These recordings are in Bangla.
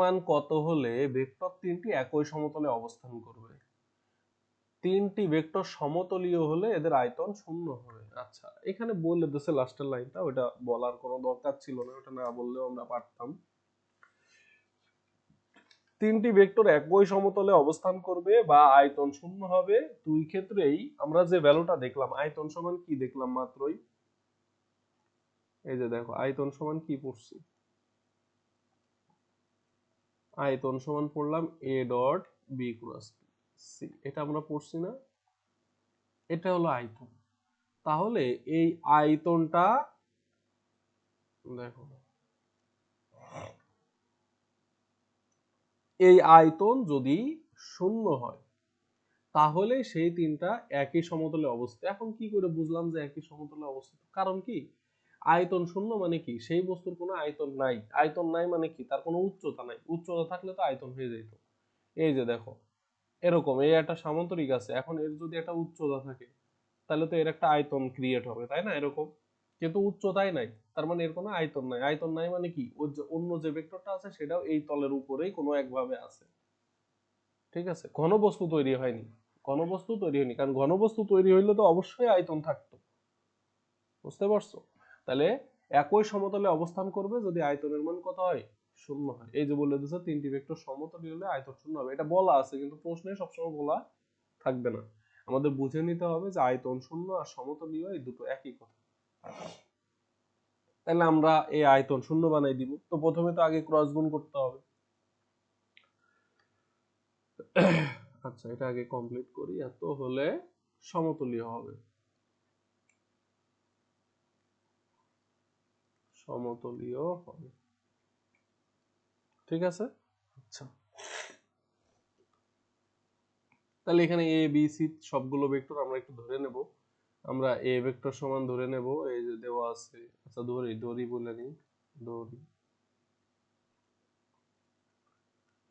মান কত হলে ভেক্টর তিনটি একই সমতলে অবস্থান করবে? তিনটি ভেক্টর সমতলীয় হলে এদের আয়তন শূন্য হবে। আচ্ছা এখানে বলে দিয়েছে লাস্টের লাইনটা ওটা বলার কোনো দরকার ছিল না ওটা না বললেও আমরা পারতাম। তিনটি ভেক্টর একই সমতলে অবস্থান করবে বা আয়তন শূন্য হবে, দুই ক্ষেত্রেই আমরা যে ভ্যালুটা দেখলাম, আয়তন সমান কি দেখলাম মাত্রই? এই যে দেখো, আয়তন সমান কি পড়ছি? আয়তন সমান পড়লাম A dot B cross C এটা আমরা পড়ছি না। এটা হলো আয়তন। তাহলে এই আয়তনটা, দেখো। এই আয়তন যদি শূন্য হয়, তাহলে সেই তিনটা একই সমতলে অবস্থিত। এখন কি করে বুঝলাম যে একই সমতলে অবস্থিত? কারণ কি? আয়তন শূন্য মানে কি? সেই বস্তুর কোনো আয়তন নাই। আয়তন নাই মানে কি? তার কোনো উচ্চতা নাই। উচ্চতা থাকলে তো আয়তন হয়ে যেত এই যে দেখো, এরকম এই একটা সামান্তরিক আছে। এখন এর যদি একটা উচ্চতা থাকে, তাহলে তো এর একটা আয়তন ক্রিয়েট হবে, তাই না? এরকম। কিন্তু উচ্চতাই নাই। তার মানে এর কোনো আয়তন নাই। আয়তন নাই মানে কি? ওর যে, অন্য যে ভেক্টরটা আছে, সেটাও এই তলের উপরেই কোনো একভাবে আছে। ঠিক আছে? ঘনবস্তু তৈরি হয়নি। ঘনবস্তু তৈরি হয়নি। কারণ ঘনবস্তু তৈরি হইলে তো অবশ্যই আয়তন থাকতো। বুঝতে পারছ? তাহলে একই সমতলে অবস্থান করবে যদি আয়তনের মান কত হয়? শূন্য হয়। এই যে বলে দিচ্ছে তিনটি ভেক্টর সমতলীয় হলে আয়তন শূন্য হবে। এটা বলা আছে, কিন্তু প্রশ্নে সবসময় বলা থাকবে না। আমাদের বুঝে নিতে হবে যে আয়তন শূন্য আর সমতলীয় এই দুটো একই কথা। তাহলে আমরা এই আয়তন শূন্য বানাই দিব। তো প্রথমে তো আগে ক্রস গুণ করতে হবে। আচ্ছা এটা আগে কমপ্লিট করি, এত হলে সমতলীয় হবে। সমতলীয় হবে। ঠিক আছে? আচ্ছা। তাহলে এখানে এ বি সি সবগুলো ভেক্টর আমরা একটু ধরে নেব। আমরা এ ভেক্টর সমান ধরে নেব। এই যে দেওয়া আছে আচ্ছা ধরি ধরি বলে নিই। ধরি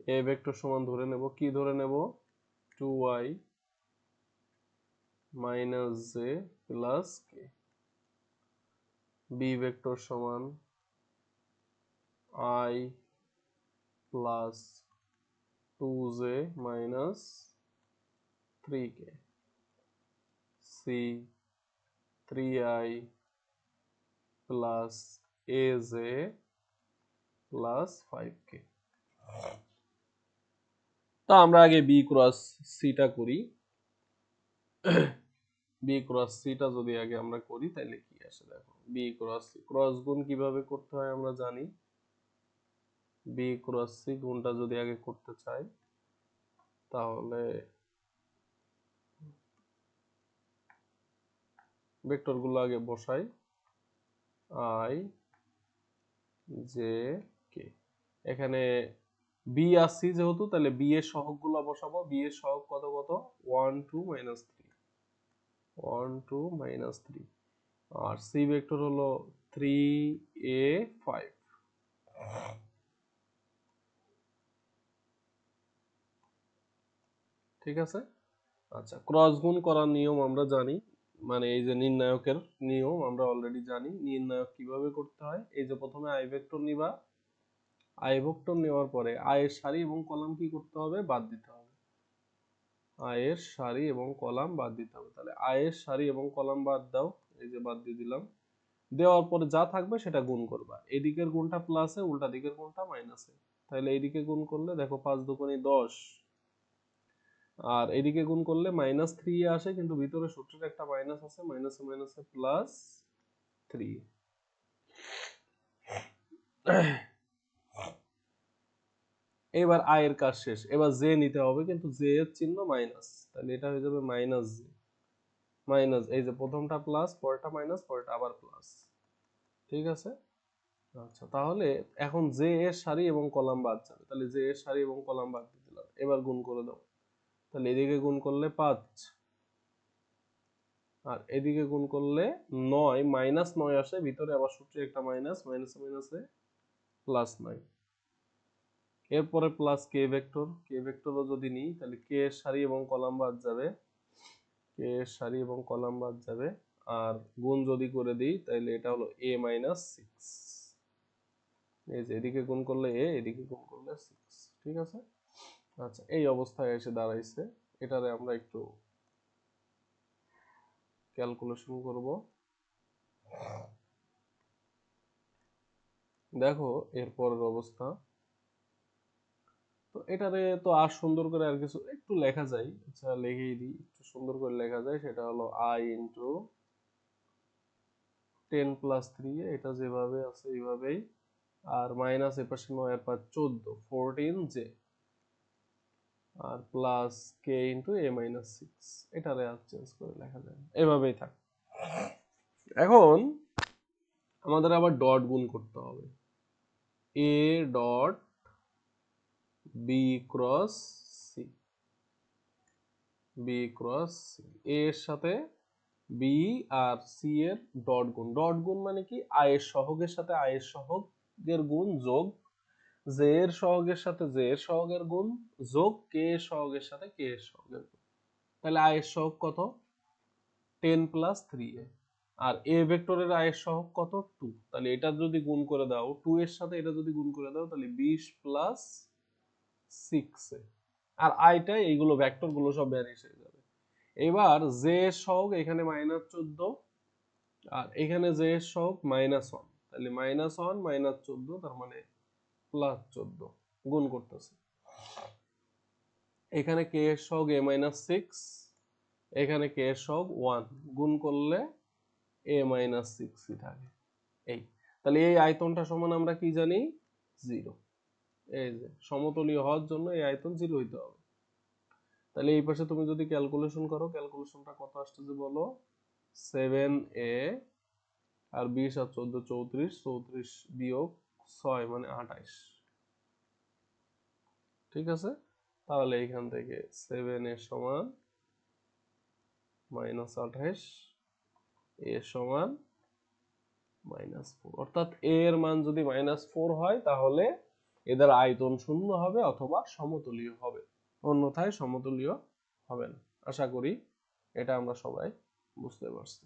এ ভেক্টর সমান ধরে নেব। কি ধরে নেব? Two Y minus J plus K B vector সমান I plus two J minus three K C three I plus A J plus five K তা আমরা আগে বি ক্রস সিটা করি। বি ক্রস সিটা যদি আগে আমরা করি তাহলে কি আসে? দেখো বি ক্রস সি ক্রস গুণ কীভাবে করতে হয় আমরা জানি। বি ক্রস সি গুণটা যদি আগে করতে চাই, তাহলে ভেক্টরগুলো আগে বসাই। আই জে কে এখানে বি আর সি যেহেতু তাহলে বি এর সহগগুলো বসাবো। বি এর সহগ কত কত? One two minus three one two minus three আর সি ভেক্টর হলো থ্রি এ ফাইভ ঠিক আছে? আচ্ছা ক্রস গুণ করার নিয়ম আমরা জানি। মানে এই যে নির্ণায়কের নিয়ম আমরা অলরেডি জানি। নির্ণায়ক কীভাবে করতে হয়? এই যে প্রথমে আই ভেক্টর নিবা। আই ভেক্টর নেওয়ার পরে আয়ের সারি এবং কলাম কি করতে হবে? বাদ দিতে হবে। আয়ের সারি এবং কলাম বাদ দিতে হবে তাহলে আয়ের সারি এবং কলাম বাদ দাও, এই যে বাদ দিয়ে দিলাম। দেওয়ার পরে যা থাকবে সেটা গুণ করবা। এদিকের গুণটা প্লাসে উল্টা দিকের গুণটা মাইনাসে তাহলে এইদিকে গুণ করলে, দেখো পাঁচ দুগুণে দশ। আর এদিকে গুণ করলে মাইনাস থ্রি আসে, কিন্তু ভিতরে সূত্রের একটা মাইনাস আছে মাইনাসে মাইনাসে প্লাস থ্রি এবার আয়ের কাজ শেষ। এবার জে নিতে হবে, কিন্তু জে এর চিহ্ন মাইনাস তাহলে এটা হয়ে যাবে মাইনাস জে। মাইনাস এই যে প্রথমটা প্লাস পরেরটা মাইনাস পরেরটা আবার প্লাস ঠিক আছে? আচ্ছা তাহলে এখন জে এর সারি এবং কলাম বাদ যাবে। তাহলে জে এর সারি এবং কলাম বাদ দিয়ে দিলাম এবার গুণ করে দাও। তাহলে এদিকে গুণ করলে পাঁচ। আর এদিকে গুণ করলে নয়। মাইনাস নয় আসে, ভিতরে আবার সূত্রে একটা মাইনাস মাইনাসে মাইনাসে প্লাস নয়। এরপরে প্লাস কে ভেক্টর কে ভেক্টরও যদি নিই, তাহলে কে এর সারি এবং কলাম বাদ যাবে কে এর সারি এবং কলাম বাদ যাবে, আর গুণ যদি করে দিই, তাহলে এটা হলো এ মাইনাস সিক্স এই যে, এদিকে গুণ করলে এ এদিকে গুণ করলে সিক্স ঠিক আছে? আচ্ছা এই অবস্থায় এসে দাঁড়াইছে। এটারে আমরা একটু ক্যালকুলেশন করব। দেখো, এরপরের অবস্থা। তো এটারে তো আর সুন্দর করে আর কিছু, একটু লেখা যায়। আচ্ছা লিখেই দিই, একটু সুন্দর করে লেখা যায়, সেটা হলো I into ten plus three এটা যেভাবে আছে এইভাবেই। আর মাইনাস এ পাশে নয়, আর পাঁচ, চোদ্দ fourteen J R plus K into A minus six এটারে আর চেঞ্জ করে লেখা যায়। এভাবেই থাক। এখন আমাদের আবার ডট গুণ করতে হবে। A dot B cross C B cross এর সাথে বি আর সি এর ডট গুণ। ডট গুণ মানে কি? আয়ের সহগের সাথে আয়ের সহগের গুণ যোগ জে এর সহগের সাথে জে এর সহগের গুণ যোগ কে এর সহগের সাথে কে এর সহগের গুণ। তাহলে আয়ের সহগ কত? Ten plus three A. R A ভেক্টরের আয়ের সহগ কত? টু। তাহলে এটা যদি গুণ করে দাও, টু এর সাথে এটা যদি গুণ করে দাও, তাহলে বিশ প্লাস সিক্স আর আইটা এইগুলো সব হয়ে যাবে। এবার জে এখানে মাইনাস চোদ্দ, আর এখানে জে সহগ মাইনাস ওয়ান তাহলে মাইনাস ওয়ান মাইনাস চোদ্দ, তার মানে প্লাস চোদ্দ। গুণ করতেছে। এখানে কে এর এ মাইনাস সিক্স এখানে কে এর সহগ ওয়ান গুণ করলে এ মাইনাস সিক্সই থাকে। এই। তাহলে এই আয়তনটা সমান আমরা কি জানি? জিরো এই যে, সমতলীয় হওয়ার জন্য এই আয়তন জিরো হইতে হবে। তাহলে এই পাশে তুমি যদি ক্যালকুলেশন করো ক্যালকুলেশনটা কত আসতেছে বলো? সেভেন এ আর বিশ আর চোদ্দ, চৌত্রিশ চৌত্রিশ বিয়োগ ছয় মানে আঠাইশ। ঠিক আছে? তাহলে এইখান থেকে সেভেন এর সমান মাইনাস আঠাইশ এ সমান মাইনাস ফোর অর্থাৎ এ এর মান যদি মাইনাস ফোর হয়, তাহলে এদের আয়তন শূন্য হবে অথবা সমতলীয় হবে। অন্যথায় সমতলীয় হবে না। আশা করি এটা আমরা সবাই বুঝতে পারছি।